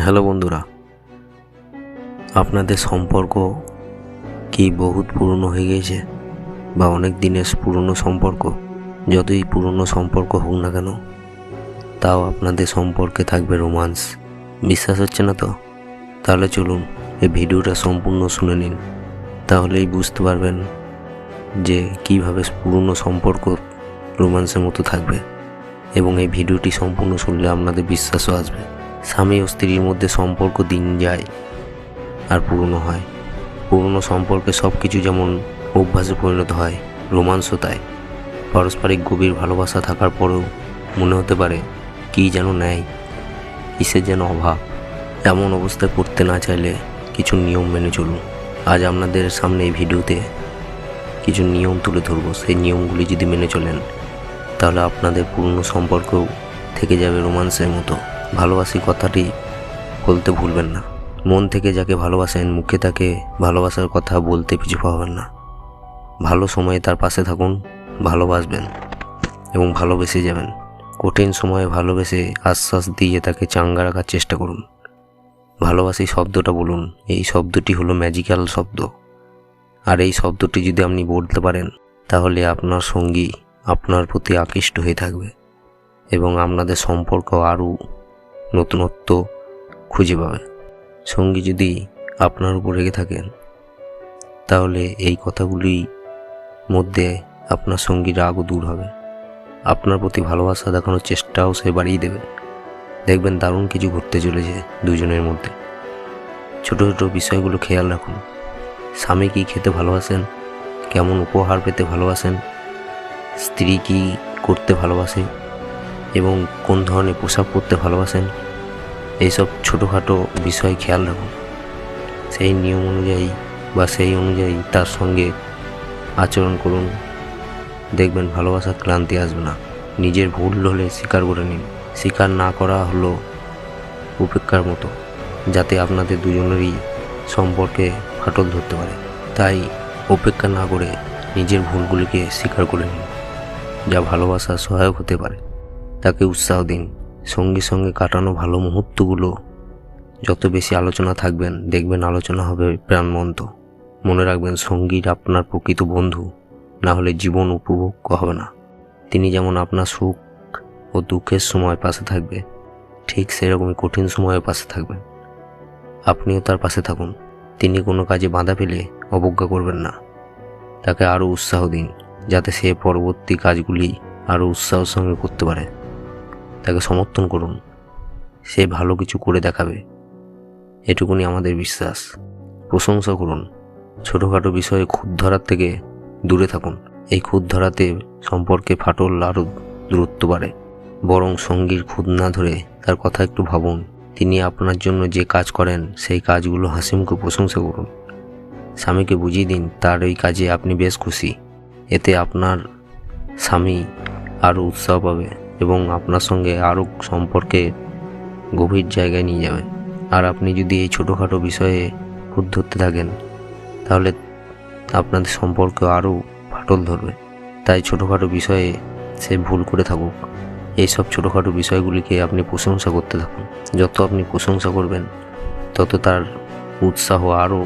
Hello বন্ধুরা, আপনাদের সম্পর্ক কি বহুত পুরনো হয়ে গিয়েছে বা অনেক দিনের পুরনো সম্পর্ক? যতই পুরনো সম্পর্ক হোক না কেন, তাও আপনাদের সম্পর্কে থাকবে রোমান্স। বিশ্বাস হচ্ছে না তো? তাহলে চলুন এই ভিডিওটা সম্পূর্ণ শুনে নিন। তাহলেই বুঝতে পারবেন যে কীভাবে পুরনো সম্পর্ক রোমান্সের মতো থাকবে এবং এই ভিডিওটি সম্পূর্ণ শুনলে আপনাদের বিশ্বাসও আসবে। স্বামী ও স্ত্রীর মধ্যে সম্পর্ক দিন যায় আর পুরনো হয়। পুরনো সম্পর্কে সব কিছু যেমন অভ্যাসে পরিণত হয় তাই। পারস্পরিক গভীর ভালোবাসা থাকার পরেও মনে হতে পারে, কী যেন নেয় কিসের যেন অভাব। এমন অবস্থায় পড়তে না চাইলে কিছু নিয়ম মেনে চলুন। আজ আপনাদের সামনে এই ভিডিওতে কিছু নিয়ম তুলে ধরবো। সেই নিয়মগুলি যদি মেনে চলেন, তাহলে আপনাদের পুরনো সম্পর্ক থেকে যাবে রোমান্সের মতো। ভালোবাসি কথাটি বলতে ভুলবেন না। মন থেকে যাকে ভালোবাসেন, মুখে তাকে ভালোবাসার কথা বলতে পিছু পাবেন না। ভালো সময়ে তার পাশে থাকুন, ভালোবাসবেন এবং ভালোবেসে যাবেন। কঠিন সময়ে ভালোবেসে আশ্বাস দিয়ে তাকে চাঙ্গা রাখার চেষ্টা করুন। ভালোবাসি শব্দটা বলুন, এই শব্দটি হলো ম্যাজিক্যাল শব্দ। আর এই শব্দটি যদি আপনি বলতে পারেন, তাহলে আপনার সঙ্গী আপনার প্রতি আকৃষ্ট হয়ে থাকবে এবং আপনাদের সম্পর্ক আরও নতুনত্ব খুঁজে পাবেন। সঙ্গী যদি আপনার উপর রেগে থাকেন, তাহলে এই কথাগুলি মধ্যে আপনার সঙ্গী রাগও দূর হবে। আপনার প্রতি ভালোবাসা দেখানোর চেষ্টাও সে বাড়িয়ে দেবে। দেখবেন দারুণ কিছু ঘটতে চলেছে দুজনের মধ্যে। ছোট ছোট বিষয়গুলো খেয়াল রাখুন। স্বামী কি খেতে ভালোবাসেন? কেমন উপহার পেতে ভালোবাসেন? স্ত্রী কি করতে ভালোবাসে? এবং কোন ধরনের পোশাক পরতে ভালোবাসেন, এইসব ছোটোখাটো বিষয় খেয়াল রাখুন। সেই নিয়ম অনুযায়ী বা সেই অনুযায়ী তার সঙ্গে আচরণ করুন। দেখবেন ভালোবাসার ক্লান্তি আসবে না। নিজের ভুল হলে স্বীকার করে নিন। স্বীকার না করা হলো উপেক্ষার মতো, যাতে আপনাদের দুজনেরই সম্পর্কে ফাটল ধরতে পারে। তাই উপেক্ষা না করে নিজের ভুলগুলিকে স্বীকার করে নিন, যা ভালোবাসার সহায়ক হতে পারে। তাকে উৎসাহ দিন। সঙ্গে সঙ্গে কাটানো ভালো মুহূর্তগুলো যত বেশি আলোচনা থাকবেন, দেখবেন আলোচনা হবে প্রাণবন্ত। মনে রাখবেন, সঙ্গীর আপনার প্রকৃত বন্ধু, না হলে জীবন উপভোগ হবে না। তিনি যেমন আপনার সুখ ও দুঃখের সময় পাশে থাকবে, ঠিক সেরকমই কঠিন সময়ে পাশে থাকবেন। আপনিও তার পাশে থাকুন। তিনি কোনো কাজে বাধা পেলে অবজ্ঞা করবেন না। তাকে আরও উৎসাহ দিন, যাতে সে পরবর্তী কাজগুলি আরও উৎসাহের সঙ্গে করতে পারে। তাকে সমর্থন করুন। সে ভালো কিছু করে দেখাবে। এটুকুনি আমাদের বিশ্বাস। প্রশংসা করুন। ছোটোখাটো বিষয়ে খুদ ধরার থেকে দূরে থাকুন। এই খুদ ধরাতে সম্পর্কে ফাটল আরও দূরত্ব বাড়ে। বরং সঙ্গীর খুদ না ধরে তার কথা একটু ভাবুন। তিনি আপনার জন্য যে কাজ করেন, সেই কাজগুলো হাসিমকে প্রশংসা করুন। স্বামীকে বুঝিয়ে দিন, তার ওই কাজে আপনি বেশ খুশি। এতে আপনার স্বামী আরও উৎসাহ পাবে। এবং আপনার সঙ্গে আরও সম্পর্কে গভীর জায়গায় নিয়ে যাবে। আর আপনি যদি এই ছোটোখাটো বিষয়ে খুদ ধরতে থাকেন, তাহলে আপনাদের সম্পর্ক আরও ফাটল ধরবে। তাই ছোটোখাটো বিষয়ে সে ভুল করে থাকুক। এইসব ছোটোখাটো বিষয়গুলিকে আপনি প্রশংসা করতে থাকুন। যত আপনি প্রশংসা করবেন, তত তার উৎসাহ আরও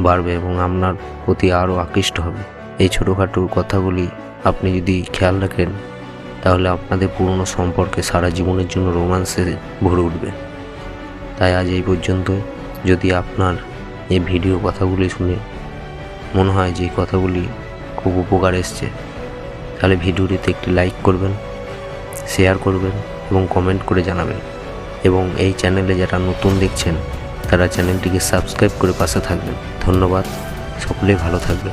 বাড়বে এবং আপনার প্রতি আরও আকৃষ্ট হবে। এই ছোটোখাটো কথাগুলি আপনি যদি খেয়াল রাখেন তাহলে আপনাদের পুরনো সম্পর্কে সারা জীবনের জন্য রোমান্সে ভরে উঠবে। তাই আজ এই পর্যন্ত যদি আপনার এই ভিডিও কথাগুলি শুনে মনে হয় যে কথাগুলি খুব উপকার এসছে, তাহলে ভিডিওটিতে একটি লাইক করবেন, শেয়ার করবেন এবং কমেন্ট করে জানাবেন। এবং এই চ্যানেলে যারা নতুন দেখছেন, তারা চ্যানেলটিকে সাবস্ক্রাইব করে পাশে থাকবেন। ধন্যবাদ, সকলেই ভালো থাকবে